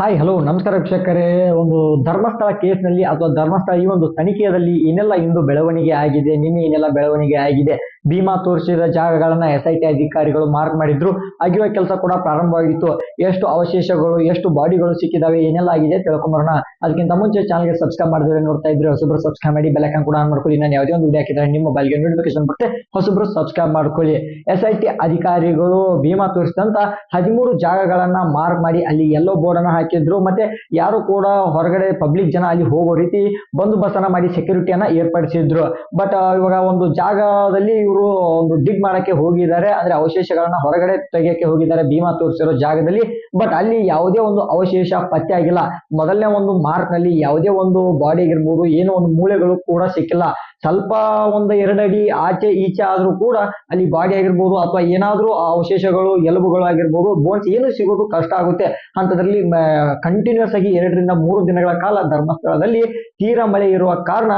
Hi hello ನಮಸ್ಕಾರ ವೀಕ್ಷಕರೇ. ಒಂದು ಧರ್ಮಸ್ಥಳ ಕೇಸ್ನಲ್ಲಿ ಅಥವಾ ಧರ್ಮಸ್ಥಳ ಈ ಒಂದು ತನಿಖೆಯಲ್ಲಿ ಏನೆಲ್ಲ ಇಂದು ಬೆಳವಣಿಗೆ ಆಗಿದೆ, ನಿನ್ನೆ ಏನೆಲ್ಲ ಬೆಳವಣಿಗೆ ಆಗಿದೆ. ಭೀಮಾ ತೋರಿಸಿದ ಜಾಗಗಳನ್ನ ಎಸ್ ಐ ಟಿ ಅಧಿಕಾರಿಗಳು ಮಾರ್ಕ್ ಮಾಡಿದ್ರು. ಅಗಿಯುವ ಕೆಲಸ ಕೂಡ ಪ್ರಾರಂಭವಾಗಿತ್ತು. ಎಷ್ಟು ಅವಶೇಷಗಳು, ಎಷ್ಟು ಬಾಡಿಗಳು ಸಿಕ್ಕಿದಾವೆ, ಏನೆಲ್ಲ ಆಗಿದೆ ತಿಳ್ಕೊಂಬರೋಣ. ಅದಕ್ಕಿಂತ ಮುಂಚೆ ಚಾನಲ್ಗೆ ಸಬ್ಸ್ಕ್ರೈಬ್ ಮಾಡಿದ್ರೆ ನೋಡ್ತಾ ಇದ್ರೆ ಹೊಸಬ್ರು ಸಬ್ಸ್ಕ್ರೈಬ್ ಮಾಡಿ ಬೆಲಕನ್ ಕೂಡ ಆನ್ ಮಾಡ್ಕೊಳ್ಳಿ. ನಾನು ಯಾವುದೇ ಒಂದು ವಿಡಿಯೋ ಹಾಕಿದ್ರೆ ನಿಮ್ಮ ಮೊಬೈಲ್ಗೆ ನೋಟಿಫಿಕೇಶನ್ ಬರುತ್ತೆ. ಹೊಸಬ್ರು ಸಬ್ಸ್ಕ್ರೈಬ್ ಮಾಡ್ಕೊಳ್ಳಿ. ಎಸ್ ಐ ಟಿ ಅಧಿಕಾರಿಗಳು ಭೀಮಾ ತೋರಿಸಿದಂತ ಹದಿಮೂರು ಜಾಗಗಳನ್ನ ಮಾರ್ಕ್ ಮಾಡಿ, ಅಲ್ಲಿ ಎಲ್ಲೋ ಬೋರ್ಡ್ ಅನ್ನ ಹಾಕಿದ್ರು. ಮತ್ತೆ ಯಾರು ಕೂಡ ಹೊರಗಡೆ ಪಬ್ಲಿಕ್ ಜನ ಅಲ್ಲಿ ಹೋಗೋ ರೀತಿ ಬಂದೋಬಸ್ತನ್ನ ಮಾಡಿ ಸೆಕ್ಯೂರಿಟಿಯನ್ನ ಏರ್ಪಡಿಸಿದ್ರು. ಬಟ್ ಇವಾಗ ಒಂದು ಜಾಗದಲ್ಲಿ ಇವರು ಒಂದು ಡಿಗ್ ಮಾಡಕ್ಕೆ ಹೋಗಿದ್ದಾರೆ. ಅಂದ್ರೆ ಅವಶೇಷಗಳನ್ನ ಹೊರಗಡೆ ತೆಗೆಯಕ್ಕೆ ಹೋಗಿದ್ದಾರೆ. ಭೀಮಾ ತೋರಿಸಿರೋ ಜಾಗದಲ್ಲಿ. ಬಟ್ ಅಲ್ಲಿ ಯಾವುದೇ ಒಂದು ಅವಶೇಷ ಪತ್ತೆ ಆಗಿಲ್ಲ. ಮೊದಲನೇ ಒಂದು ಮಾರ್ಕ್ನಲ್ಲಿ ಯಾವುದೇ ಒಂದು ಬಾಡಿ ಆಗಿರ್ಬೋದು, ಏನೋ ಒಂದು ಮೂಳೆಗಳು ಕೂಡ ಸಿಕ್ಕಿಲ್ಲ. ಸ್ವಲ್ಪ ಒಂದು ಎರಡಡಿ ಆಚೆ ಈಚೆ ಆದ್ರೂ ಕೂಡ ಅಲ್ಲಿ ಬಾಡಿ ಆಗಿರ್ಬೋದು, ಅಥವಾ ಏನಾದ್ರೂ ಅವಶೇಷಗಳು, ಎಲುಬುಗಳು ಆಗಿರ್ಬೋದು ಬೋನ್ಸ್ ಏನು ಸಿಗೋದು ಕಷ್ಟ ಆಗುತ್ತೆ. ಅಂತದ್ರಲ್ಲಿ ಕಂಟಿನ್ಯೂಸ್ ಆಗಿ ಎರಡರಿಂದ ಮೂರು ದಿನಗಳ ಕಾಲ ಧರ್ಮಸ್ಥಳದಲ್ಲಿ ತೀರಾ ಮಳೆ ಇರುವ ಕಾರಣ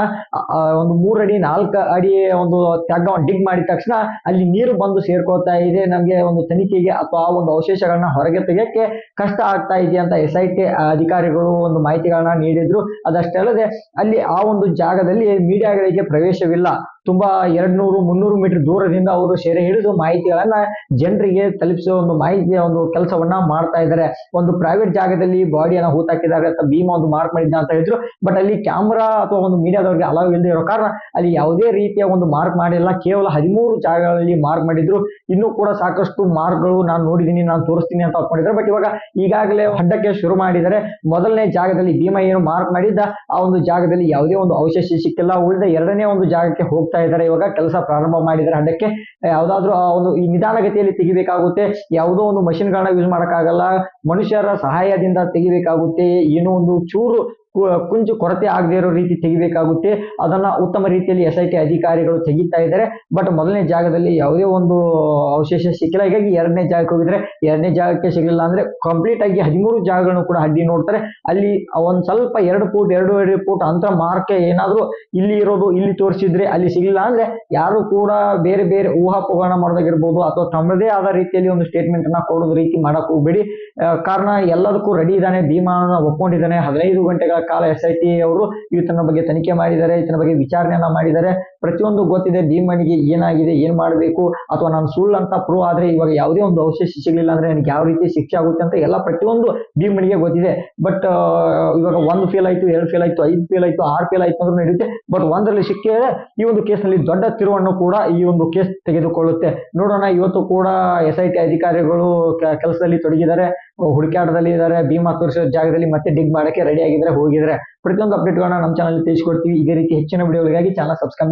ಒಂದು ಮೂರಡಿ, ನಾಲ್ಕು ಅಡಿ ಒಂದು ತೆಗ್ಗ ಡಿಗ್ ಮಾಡಿದ ತಕ್ಷಣ ಅಲ್ಲಿ ನೀರು ಬಂದು ಸೇರ್ಕೋತಾ ಇದೆ. ನಮಗೆ ಒಂದು ತನಿಖೆಗೆ ಅಥವಾ ಆ ಒಂದು ಅವಶೇಷಗಳನ್ನ ಹೊರಗೆ ತೆಗೆಯಕ್ಕೆ ಕಷ್ಟ ಆಗ್ತಾ ಇದೆ ಅಂತ ಎಸ್ ಐ ಟಿ ಅಧಿಕಾರಿಗಳು ಒಂದು ಮಾಹಿತಿಗಳನ್ನ ನೀಡಿದ್ರು. ಅದಷ್ಟೇ ಅಲ್ಲದೆ ಅಲ್ಲಿ ಆ ಒಂದು ಜಾಗದಲ್ಲಿ ಮೀಡಿಯಾಗಳಿಗೆ ಪ್ರವೇಶವಿಲ್ಲ. ತುಂಬಾ ಎರಡ್ ನೂರು ಮುನ್ನೂರು ಮೀಟರ್ ದೂರದಿಂದ ಅವರು ಸೆರೆ ಹಿಡಿದು ಮಾಹಿತಿಗಳನ್ನ ಜನರಿಗೆ ತಲುಪಿಸುವ ಒಂದು ಮಾಹಿತಿಯ ಒಂದು ಕೆಲಸವನ್ನ ಮಾಡ್ತಾ ಇದ್ದಾರೆ. ಒಂದು ಪ್ರೈವೇಟ್ ಜಾಗದಲ್ಲಿ ಬಾಡಿಯನ್ನ ಹೂತಾಕಿದ್ದಾರೆ ಅಂತ ಭೀಮಾ ಒಂದು ಮಾರ್ಕ್ ಮಾಡಿದ್ದ ಅಂತ ಹೇಳಿದ್ರು. ಬಟ್ ಅಲ್ಲಿ ಕ್ಯಾಮ್ರಾ ಅಥವಾ ಒಂದು ಮೀಡಿಯಾದವರಿಗೆ ಅಲವ್ ಇಲ್ಲದೆ ಇರೋ ಕಾರಣ ಅಲ್ಲಿ ಯಾವುದೇ ರೀತಿಯ ಒಂದು ಮಾರ್ಕ್ ಮಾಡಿಲ್ಲ. ಕೇವಲ ಹದಿಮೂರು ಜಾಗಗಳಲ್ಲಿ ಮಾರ್ಕ್ ಮಾಡಿದ್ರು. ಇನ್ನೂ ಕೂಡ ಸಾಕಷ್ಟು ಮಾರ್ಕ್ಗಳು ನಾನು ನೋಡಿದ್ದೀನಿ ನಾನು ತೋರಿಸ್ತೀನಿ ಅಂತ ಹಾಕೊಂಡಿದ್ದಾರೆ ಬಟ್ ಇವಾಗ ಈಗಾಗಲೇ ಹಡ್ಡಕ್ಕೆ ಶುರು ಮಾಡಿದರೆ ಮೊದಲನೇ ಜಾಗದಲ್ಲಿ ಭೀಮಾ ಏನು ಮಾರ್ಕ್ ಮಾಡಿದ್ದ, ಆ ಒಂದು ಜಾಗದಲ್ಲಿ ಯಾವುದೇ ಒಂದು ಅವಶೇಷ ಸಿಕ್ಕಿಲ್ಲ. ಉಳಿದ ಎರಡನೇ ಒಂದು ಜಾಗಕ್ಕೆ ಹೋಗ್ತಾ ಇದ್ದಾರೆ, ಇವಾಗ ಕೆಲಸ ಪ್ರಾರಂಭ ಮಾಡಿದ್ದಾರೆ. ಅದಕ್ಕೆ ಯಾವ್ದಾದ್ರು ಒಂದು ಈ ನಿಧಾನಗತಿಯಲ್ಲಿ ತೆಗಿಬೇಕಾಗುತ್ತೆ. ಯಾವುದೋ ಒಂದು ಮಷಿನ್ಗಳನ್ನ ಯೂಸ್ ಮಾಡಕ್ಕಾಗಲ್ಲ. ಮನುಷ್ಯರ ಸಹಾಯದಿಂದ ತೆಗಿಬೇಕಾಗುತ್ತೆ. ಏನೋ ಒಂದು ಚೂರು ಕುಂಚು ಕೊರತೆ ಆಗದೆ ಇರೋ ರೀತಿ ತೆಗಿಬೇಕಾಗುತ್ತೆ. ಅದನ್ನ ಉತ್ತಮ ರೀತಿಯಲ್ಲಿ ಎಸ್ ಐ ಟಿ ಅಧಿಕಾರಿಗಳು ತೆಗಿತಾ ಇದ್ದಾರೆ. ಬಟ್ ಮೊದಲನೇ ಜಾಗದಲ್ಲಿ ಯಾವುದೇ ಒಂದು ಅವಶೇಷ ಸಿಕ್ಕಿಲ್ಲ. ಹೀಗಾಗಿ ಎರಡನೇ ಜಾಗಕ್ಕೆ ಹೋಗಿದ್ರೆ ಎರಡನೇ ಜಾಗಕ್ಕೆ ಸಿಗಲಿಲ್ಲ ಅಂದ್ರೆ ಕಂಪ್ಲೀಟ್ ಆಗಿ ಹದಿಮೂರು ಜಾಗಗಳನ್ನು ಕೂಡ ಅಡ್ಡಿ ನೋಡ್ತಾರೆ. ಅಲ್ಲಿ ಒಂದು ಸ್ವಲ್ಪ ಎರಡು ಫೂಟ್ ಎರಡು ಎರಡು ಫೂಟ್ ಅಂತರ ಮಾರ್ಕ್ ಏನಾದರೂ ಇಲ್ಲಿ ಇರೋದು, ಇಲ್ಲಿ ತೋರಿಸಿದ್ರೆ ಅಲ್ಲಿ ಸಿಗಲಿಲ್ಲ ಅಂದ್ರೆ ಯಾರು ಕೂಡ ಬೇರೆ ಬೇರೆ ಊಹಾಪೋಹಣ ಮಾಡೋದಾಗಿರ್ಬೋದು ಅಥವಾ ತಮ್ಮದೇ ಆದ ರೀತಿಯಲ್ಲಿ ಒಂದು ಸ್ಟೇಟ್ಮೆಂಟ್ ಅನ್ನ ಕೊಡೋದು ರೀತಿ ಮಾಡಕ್ ಹೋಗ್ಬೇಡಿ. ಕಾರಣ ಎಲ್ಲದಕ್ಕೂ ರೆಡಿ ಇದ್ದಾನೆ. ಭೀಮಾನ ಒಪ್ಕೊಂಡಿದ್ದಾನೆ. ಹದಿನೈದು ಗಂಟೆಗಳ ಕಾಲ ಎಸ್ ಐ ಟಿ ಅವರು ಈತನ ಬಗ್ಗೆ ತನಿಖೆ ಮಾಡಿದ್ದಾರೆ ಈತನ ಬಗ್ಗೆ ವಿಚಾರಣೆಯನ್ನ ಮಾಡಿದ್ದಾರೆ. ಪ್ರತಿಯೊಂದು ಗೊತ್ತಿದೆ, ಭೀಮನಿಗೆ ಏನಾಗಿದೆ, ಏನ್ ಮಾಡಬೇಕು, ಅಥವಾ ನಾನು ಸುಳ್ಳು ಅಂತ ಪ್ರೂವ್ ಆದ್ರೆ ಇವಾಗ ಯಾವುದೇ ಒಂದು ಅವಶೇಷ ಸಿಗಲಿಲ್ಲ ಅಂದ್ರೆ ನನಗೆ ಯಾವ ರೀತಿ ಶಿಕ್ಷೆ ಆಗುತ್ತೆ ಅಂತ ಎಲ್ಲ ಪ್ರತಿಯೊಂದು ಭೀಮನಿಗೆ ಗೊತ್ತಿದೆ. ಬಟ್ ಇವಾಗ ಒಂದು ಫೇಲ್ ಆಯ್ತು, ಎರಡು ಫೇಲ್ ಆಯ್ತು, ಐದು ಫೇಲ್ ಆಯ್ತು, ಆರು ಫೇಲ್ ಆಯ್ತು ಅಂದ್ರೆ ನಡೆಯುತ್ತೆ. ಬಟ್ ಒಂದರಲ್ಲಿ ಸಿಕ್ಕಿದ್ರೆ ಈ ಒಂದು ಕೇಸ್ನಲ್ಲಿ ದೊಡ್ಡ ತಿರುವನ್ನು ಕೂಡ ಈ ಒಂದು ಕೇಸ್ ತೆಗೆದುಕೊಳ್ಳುತ್ತೆ. ನೋಡೋಣ, ಇವತ್ತು ಕೂಡ ಎಸ್ ಐ ಟಿ ಅಧಿಕಾರಿಗಳು ಕೆಲಸದಲ್ಲಿ ತೊಡಗಿದ್ದಾರೆ, ಹುಡುಕಾಟದಲ್ಲಿ ಇದ್ದಾರೆ, ಭೀಮಾ ತೋರಿಸೋ ಜಾಗದಲ್ಲಿ ಮತ್ತೆ ಡಿಗ್ ಮಾಡಕ್ಕೆ ರೆಡಿ ಆಗಿದ್ದಾರೆ, ಹೋಗಿದ್ದಾರೆ. ಪ್ರತಿಯೊಂದು ಅಪ್ಡೇಟ್ಗಳನ್ನ ನಮ್ಮ ಚಾನಲ್ ತಿಳಿಸ್ಕೊಡ್ತೀವಿ. ಇದೇ ರೀತಿ ಹೆಚ್ಚಿನ ವಿಡಿಯೋಗಳಿಗಾಗಿ ಚಾನಲ್ ಸಬ್ಸ್ಕ್ರೈಬ್